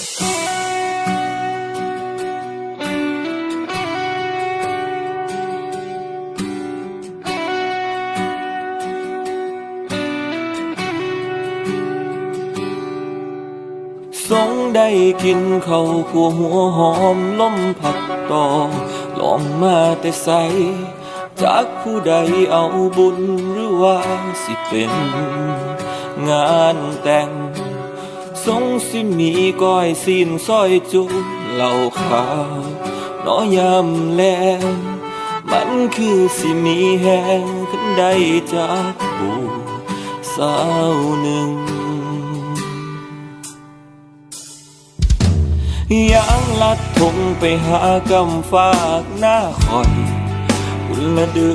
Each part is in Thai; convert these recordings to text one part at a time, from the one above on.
สงได้กินข้าวขัวหัวหอมล้มผัดต่อลองมาแต่ใส จากผู้ใดเอาบุญหรือว่าสิเป็น งานแต่ง สงสิมีก้อยซีนซอยจุเหล่าขาวน้อยำแลงมันคือสิมีแหงขึ้นได้จากบูสาวหนึ่งยางลัดทงไปหากำฝากหน้าคอยบุญละเดื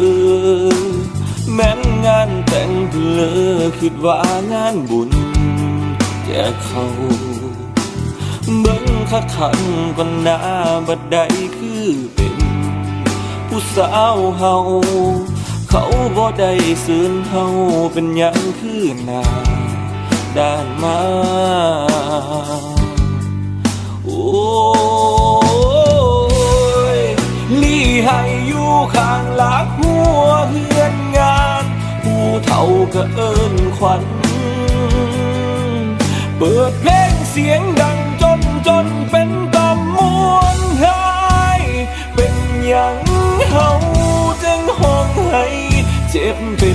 อแม่นงานแต่งเพลอคิดว่างานบุญ กเขาเบิ่งคักขันก่อนหน้าบัดใดคือเป็น ผู้สาวเฮาเขาบ่ได้ซืนเฮาเป็นหยังคือหน้าด้านมาโอ้ยลี่ให้อยู่ข้างหลักหัวเฮือนงาน ผู้เฒ่าก็เอิ้นขวัญ เปิดเพลงเสียงดังจนจนเป็นตำมวนหาย เป็นอย่างเฮาจึงห้องให้เจ็บเป็น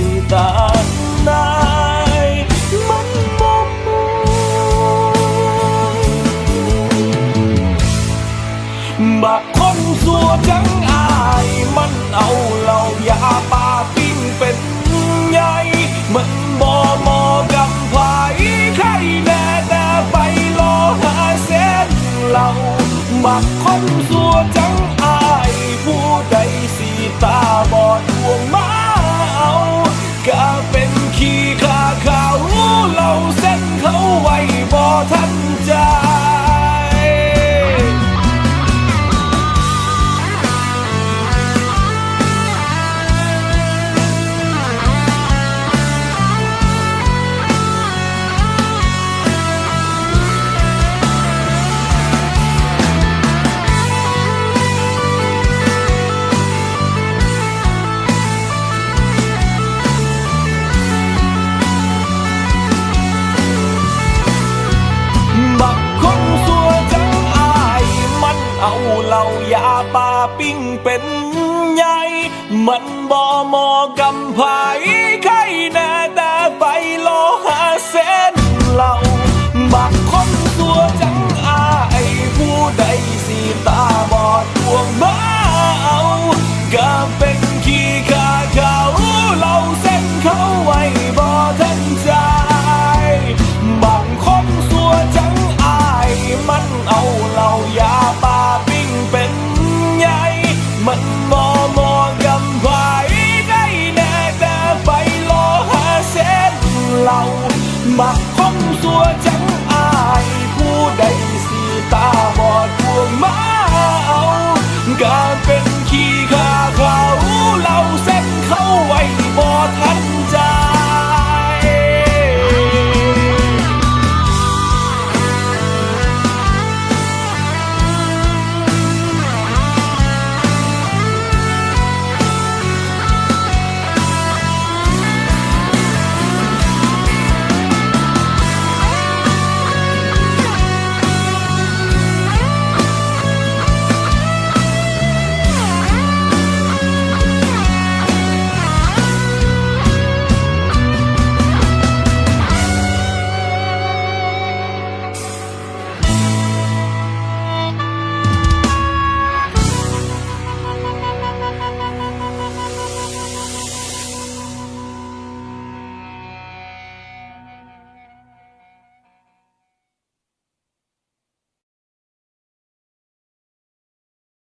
บัก เป็นใหญ่มันบ่มอกำไผไข่แน่แต่ไปรอห เหล่าบักคมสัวจังอาย ผู้ใดสีตาบอดดวงมาเอาก็เป็น